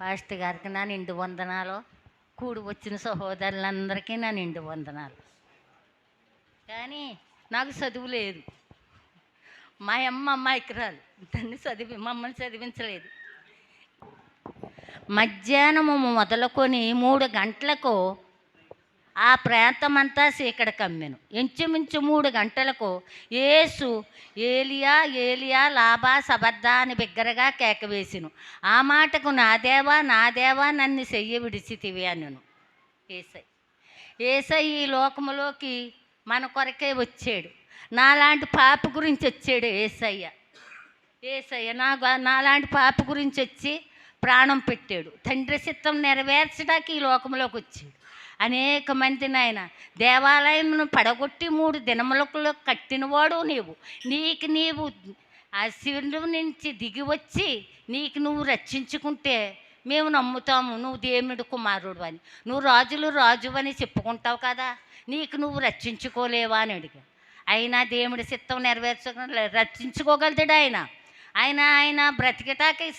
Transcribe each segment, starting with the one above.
Past గారికి నా నిండు వందనాలు కూడి వచ్చిన సహోదరులందరికీ నా నిండు వందనాలు. కానీ నాకు చదువు లేదు. మా అమ్మ అమ్మాయికిరాలు దాన్ని చదివి మమ్మల్ని చదివించలేదు. మధ్యాహ్నము మొదలుకొని మూడు గంటలకు ఆ ప్రాంతమంతా చీకటి కమ్మెను. ఇంచుమించు మూడు గంటలకు ఏసు ఏలియా ఏలియా లాభా సబద్దా అని బిగ్గరగా కేకవేసిను ఆ మాటకు నా దేవా నా దేవా నన్ను చెయ్యి విడిచితివి అనను. ఏసై. ఏసై ఈ లోకములోకి మన కొరకే వచ్చాడు. నాలాంటి పాప గురించి వచ్చాడు ఏసయ్య. ఏసయ్య నా నాలాంటి పాప గురించి వచ్చి ప్రాణం పెట్టాడు. తండ్రి చిత్తం నెరవేర్చడానికి ఈ లోకంలోకి వచ్చాడు. అనేక మంది నాయన దేవాలయమును పడగొట్టి మూడు దినములకు కట్టినవాడు నీవు. నీకు నీవు ఆ శివుడు నుంచి దిగి వచ్చి నీకు నువ్వు రక్షించుకుంటే మేము నమ్ముతాము. నువ్వు దేవుడు కుమారుడు అని. నువ్వు రాజులు రాజు అని చెప్పుకుంటావు కదా. నీకు నువ్వు రక్షించుకోలేవా అని అడిగా. అయినా దేవుడి చిత్తం నెరవేర్చ రక్షించుకోగలుగుతాడు ఆయన? ఆయన ఆయన బ్రతికిటాకి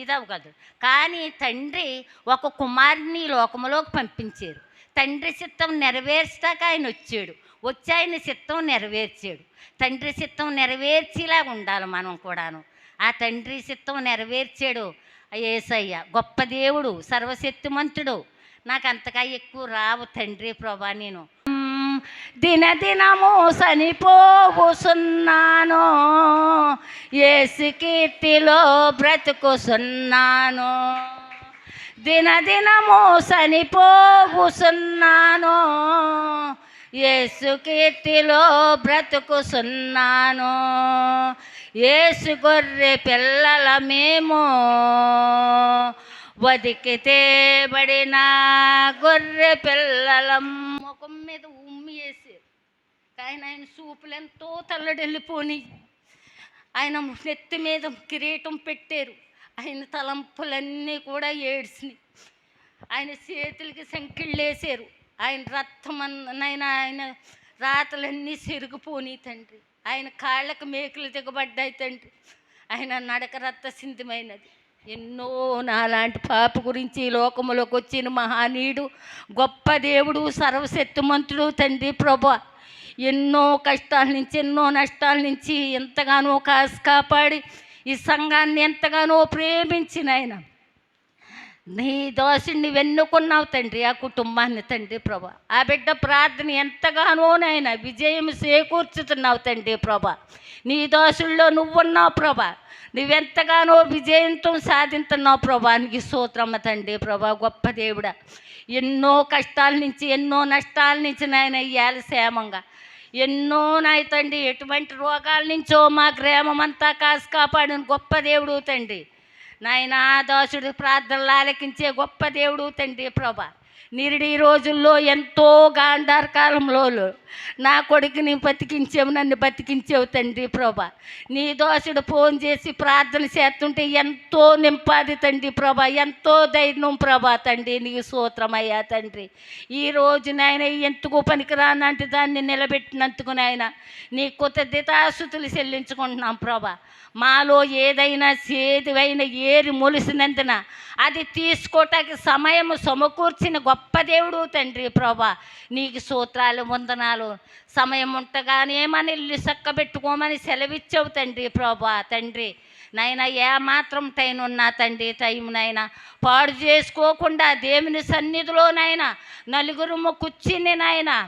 ఇది అవ్వగలడు కానీ తండ్రి ఒక కుమారుని లోకంలోకి పంపించారు. తండ్రి చిత్తం నెరవేర్చటాక ఆయన వచ్చాడు. వచ్చి ఆయన చిత్తం నెరవేర్చాడు. తండ్రి చిత్తం నెరవేర్చేలాగా ఉండాలి మనం కూడాను. ఆ తండ్రి చిత్తం నెరవేర్చాడు. ఏసయ్య యేసయ్య గొప్ప దేవుడు సర్వశక్తిమంతుడు. నాకు అంతగా ఎక్కువ రావు తండ్రి ప్రభా నేను. దినదినము చనిపోవుసున్నాను ఏసు కీర్తిలో బ్రతుకుసున్నాను. దినదినము చనిపోగుసున్నాను. ఏసు కీర్తిలో బ్రతుకుసున్నాను. ఏసు గొర్రె పిల్లల మేము వదికితే బడిన గొర్రె పిల్లల ముఖం మీద ఉమ్మి వేసి కానీ ఆయన చూపులు ఎంతో తల్లడెళ్ళిపోని ఆయన నెత్తి మీద కిరీటం పెట్టారు. ఆయన తలంపులన్నీ కూడా ఏడ్చినాయి. ఆయన చేతులకి సంకిళ్ళు వేసారు ఆయన రక్తం అన్న ఆయన రాతలన్నీ సిరిగిపోని తండ్రి. ఆయన కాళ్ళకు మేకులు దిగబడ్డాయి తండ్రి. ఆయన నడక రక్త సింధమైనది ఎన్నో నాలాంటి పాప గురించి లోకములోకి వచ్చిన మహానీయుడు గొప్ప దేవుడు సర్వశక్తిమంతుడు తండ్రి ప్రభా. ఎన్నో కష్టాల నుంచి ఎన్నో నష్టాల నుంచి ఎంతగానో కాసు కాపాడి ఈ సంఘాన్ని ఎంతగానో ప్రేమించిన ఆయన. నీ దోషుడిని వెన్నుకున్నావు తండ్రి ఆ కుటుంబాన్ని తండ్రి ప్రభా. ఆ బిడ్డ ప్రార్థన ఎంతగానో నాయన విజయం చేకూర్చుతున్నావు తండ్రి ప్రభా. నీ దోషుల్లో నువ్వున్నావు ప్రభా. నువ్వెంతగానో విజయంతో సాధించున్నావు ప్రభా. నీకు సూత్రమ్మ తండ్రి ప్రభా. గొప్ప దేవుడా. ఎన్నో కష్టాల నుంచి ఎన్నో నష్టాల నుంచి నాయన ఇయ్యాల క్షేమంగా ఎన్నో ఎటువంటి రోగాల నుంచో మా గ్రామం అంతా కాసు కాపాడిన గొప్ప దేవుడు తండ్రి. నాయన దాసుడు ప్రార్థనలు ఆలకించే గొప్ప దేవుడు తండ్రి ప్రభా. నిరుడి రోజుల్లో ఎంతో గాంధార కాలంలో నా కొడుకుని బతికించేవు నన్ను బతికించేవు తండ్రి ప్రభా. నీ దోసుడు ఫోన్ చేసి ప్రార్థన చేస్తుంటే ఎంతో నింపాది తండ్రి ప్రభా ఎంతో ధైర్యం ప్రభా తండ్రి నీకు సూత్రమయ్యా తండ్రి. ఈ రోజు నాయన ఎందుకు పనికిరానంటే దాన్ని నిలబెట్టినందుకు నాయన నీ కృతజ్ఞతాశుతులు చెల్లించుకుంటున్నాం ప్రభా. మాలో ఏదైనా చేదువైన ఏరి మొలిసినందున అది తీసుకోవటానికి సమయం సమకూర్చిన గొప్ప దేవుడు తండ్రి ప్రభా. నీకు సూత్రాలు వందనాలు సమయం ఉంటగానే మన ఇల్లు చక్క పెట్టుకోమని సెలవిచ్చావు తండ్రి ప్రభా తండ్రి. నైనా ఏమాత్రం టైం ఉన్నా తండ్రి టైం నైనా. పాడు చేసుకోకుండా దేవుని సన్నిధిలోనైనా నలుగురు కూర్చుని నాయనా.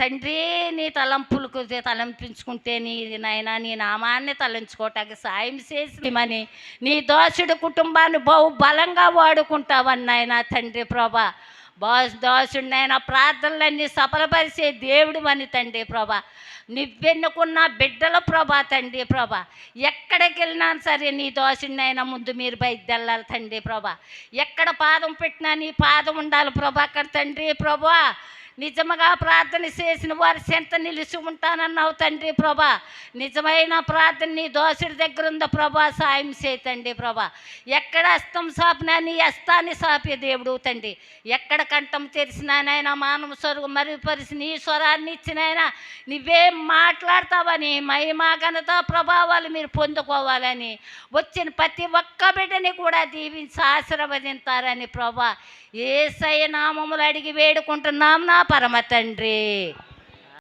తండ్రి నీ తలంపులకు తలంపించుకుంటే నీ నాయన నీ నామాన్ని తలంచుకోవటానికి సాయం చేసిమని నీ దోషుడు కుటుంబాన్ని బహు బలంగా వాడుకుంటావని నాయన తండ్రి ప్రభా. బాస్ దాసుడినైనా ప్రార్థనలన్నీ సఫలపరిచే దేవుడు అని తండ్రి ప్రభా. నువ్వెన్నుకున్న బిడ్డల ప్రభా తండ్రి ప్రభా. ఎక్కడికి వెళ్ళినా సరే నీ దోషుడినైనా ముందు మీరు బయలుదేరాలి తండ్రి ప్రభా. ఎక్కడ పాదం పెట్టినా నీ పాదం ఉండాలి ప్రభా అక్కడ తండ్రి ప్రభా. నిజముగా ప్రార్థన చేసిన వారి చెంత నిలిచి ఉంటానన్నావు తండ్రి ప్రభా. నిజమైన ప్రార్థన నీ దోషుడి దగ్గర ఉందా ప్రభా? సాయం చేతండి ప్రభా. ఎక్కడ అస్తం సాపినా నీ అస్తాన్ని సాపే దేవుడు తండ్రి. ఎక్కడ కంఠం తెరిచినానైనా మానవ స్వరం మరుగుపరిచి నీ స్వరాన్ని ఇచ్చినైనా నువ్వేం మాట్లాడతావని మహిమా ఘనత ప్రభావాలు మీరు పొందుకోవాలని వచ్చిన ప్రతి ఒక్క బిడ్డని కూడా దీవించి ఆశీర్వదింతారని ప్రభా. ఏసయ్య నామములు అడిగి వేడుకుంటున్నాం నా పరమ తండ్రి